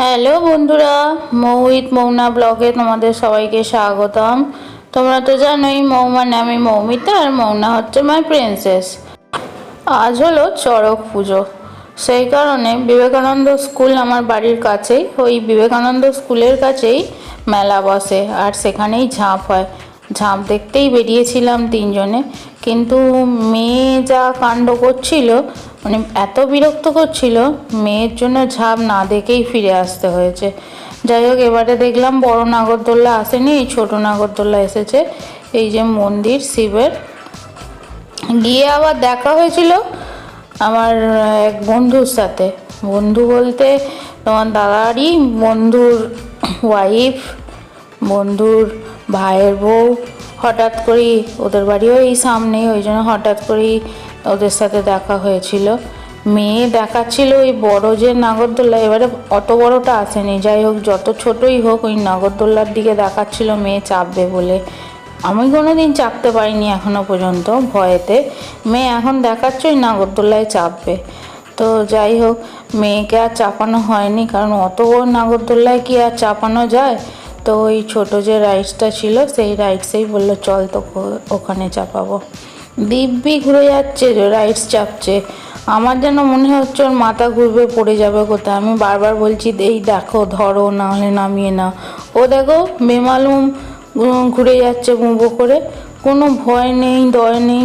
Hello বন্ধুরা মৌহিত মৌনা ব্লগে তোমাদের সবাইকে স্বাগতম। তোমরা তো জানোই মৌ নামে মৌমিতা আর মৌনা হচ্ছে মাই প্রিন্সেস আজ হলো চড়ক পুজো। সেই কারণে বিবেকানন্দ স্কুল আমার বাড়ির কাছেই, ওই বিবেকানন্দ স্কুলের কাছেই মেলা বসে, আর সেখানেই ঝাঁপ হয়। ঝাঁপ দেখতেই বেরিয়েছিলাম তিনজনে। কিন্তু মেয়ে যা কাণ্ড করছিল মানে এত বিরক্ত করছিল, মেয়ের জন্য ঝাঁপ না দেখেই ফিরে আসতে হয়েছে। যাই হোক, এবারে দেখলাম বড় নাগরদোল্লা আসেনি এই ছোটো নাগরদোল্লা এসেছে, এই যে মন্দির, শিবের। গিয়ে আবার দেখা হয়েছিল আমার এক বন্ধুর সাথে। বন্ধু বলতে তোমার দাদারই বন্ধুর ওয়াইফ বন্ধুর ভাইয়ের বউ হঠাৎ করেই ওদের বাড়িও এই সামনেই, ওই জন্য হঠাৎ করেই ওদের সাথে দেখা হয়েছিল। মেয়ে দেখাচ্ছিল ওই বড় যে নাগরদোল্লা, এবারে অত বড়টা আসেনি। যাই হোক, যত ছোটই হোক, ওই নাগরদোল্লার দিকে দেখাচ্ছিল মেয়ে চাপবে বলে। আমি কোনো দিন চাপতে পারিনি এখনও পর্যন্ত ভয়েতে। মেয়ে এখন দেখাচ্ছে ওই নাগরদোল্লায় চাপবে। তো যাই হোক, মেয়েকে আর চাপানো হয়নি, কারণ অত বড় নাগরদোল্লায় কি আর চাপানো যায়? তো ওই ছোট যে রাইডসটা ছিল, সেই রাইডসেই বলল, চল তো ওখানে চাপাবো। দিব্যি ঘুরে যাচ্ছে যে রাইডস চাপছে। আমার যেন মনে হচ্ছে ওর মাথা ঘুরবে, পড়ে যাবে কোথায়? আমি বারবার বলছি, এই দেখো, ধরো না হলে নামিয়ে না ও দেখো, বেমালুম ঘুরে যাচ্ছে বুঁবো করে। কোনো ভয় নেই, দয় নেই।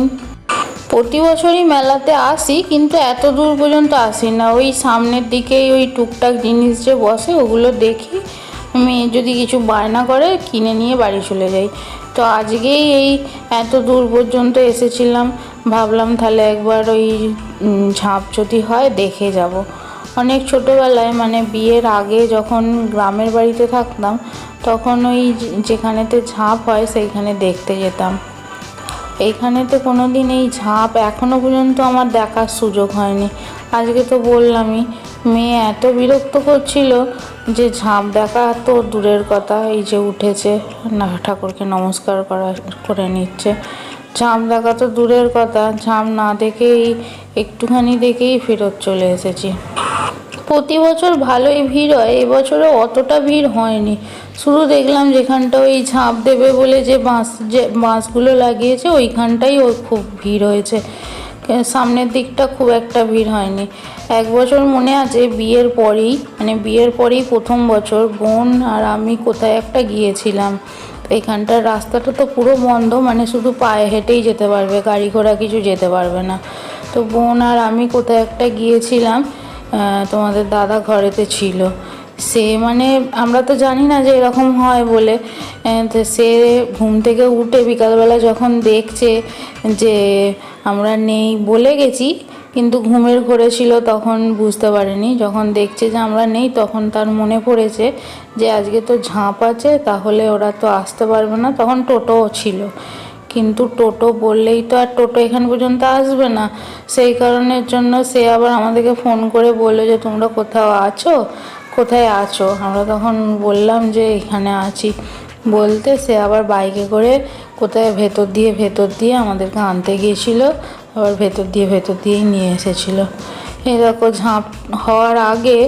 প্রতি বছরই মেলাতে আসি, কিন্তু এত দূর পর্যন্ত আসি না। ওই সামনের দিকেই ওই টুকটাক জিনিস যে বসে, ওগুলো দেখি। মেয়ে যদি কিছু বায়না করে, কিনে নিয়ে বাড়ি চলে যাই। তো আজকেই এই এত দূর পর্যন্ত এসেছিলাম। ভাবলাম তাহলে একবার ওই ঝাঁপ যদি হয়, দেখে যাব। অনেক ছোটোবেলায় মানে বিয়ের আগে যখন গ্রামের বাড়িতে থাকতাম, তখন ওই যেখানেতে ঝাঁপ হয়, সেইখানে দেখতে যেতাম। এইখানেতে কোনো দিন এই ঝাঁপ এখনও পর্যন্ত আমার দেখার সুযোগ হয়নি। আজকে তো বললামই মেয়ে এত বিরক্ত করছিল যে ঝাঁপ দেখা তো দূরের কথা, এই যে উঠেছে। না, ঠাকুরকে নমস্কার করা করে নিচ্ছে। ঝাঁপ দেখা তো দূরের কথা, ঝাঁপ না দেখেই, একটুখানি দেখেই ফেরত চলে এসেছি। প্রতি বছর ভালোই ভিড় হয় এবছরও অতটা ভিড় হয়নি। শুধু দেখলাম যেখানটা ওই ঝাঁপ দেবে বলে যে বাঁশ, যে বাঁশগুলো লাগিয়েছে, ওইখানটাই ওর খুব ভিড় হয়েছে। সামনের দিকটা খুব একটা ভিড় হয়নি। এক বছর মনে আছে বিয়ের পরেই মানে বিয়ের পরেই প্রথম বছর, বোন আর আমি কোথায় একটা গিয়েছিলাম। এখানটার রাস্তাটা তো পুরো বন্ধ মানে শুধু পায়ে হেঁটেই যেতে পারবে, গাড়ি ঘোড়া কিছু যেতে পারবে না। তো বোন আর আমি কোথায় একটা গিয়েছিলাম তোমাদের দাদা ঘরেতে ছিল। সে মানে আমরা তো জানি না যে এরকম হয় বলে। সে ঘুম থেকে উঠে বিকালবেলা যখন দেখছে যে আমরা নেই বলে গেছি, কিন্তু ঘুমের ঘোরে ছিল তখন বুঝতে পারেনি। যখন দেখছে যে আমরা নেই তখন তার মনে পড়েছে যে আজকে তো ঝাঁপ আছে, তাহলে ওরা তো আসতে পারবে না। তখন টোটোও ছিল। কিন্তু টোটো বললেই তো আর টোটো এখান পর্যন্ত আসবে না। সেই কারণের জন্য সে আবার আমাদেরকে ফোন করে বলল যে, তোমরা কোথাও আছো? কোথায় আছো? আমরা তখন বললাম যে এখানে আছি। বলতে সে আবার বাইকে করে কোথায় ভেতর দিয়ে ভেতর দিয়ে আমাদেরকে আনতে গিয়েছিল, আবার ভেতর দিয়ে ভেতর দিয়েই নিয়ে এসেছিল। এরকম ঝাঁপ হওয়ার আগে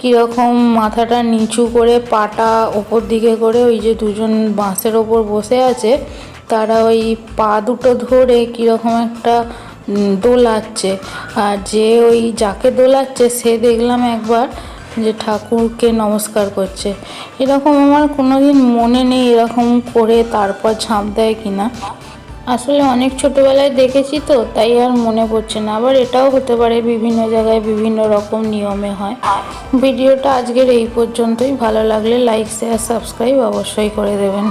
কীরকম মাথাটা নিচু করে পাটা ওপর দিকে করে ওই যে দুজন বাঁশের ওপর বসে আছে, তারা ওই পা দুটো ধরে কীরকম একটা দোলাচ্ছে। আর যে ওই যাকে দোলাচ্ছে সে দেখলাম একবার যে ঠাকুরকে নমস্কার করছে। এরকম আমার কোনো দিন মনে নেই এরকম করে তারপর ঝাঁপ দেয় কিনা। আসলে অনেক ছোটোবেলায় দেখেছি তো, তাই আর মনে পড়ছে না। আবার এটাও হতে পারে বিভিন্ন জায়গায় বিভিন্ন রকম নিয়মে হয়। ভিডিওটা আজকের এই পর্যন্তই। ভালো লাগলে লাইক শেয়ার সাবস্ক্রাইব অবশ্যই করে দেবেন।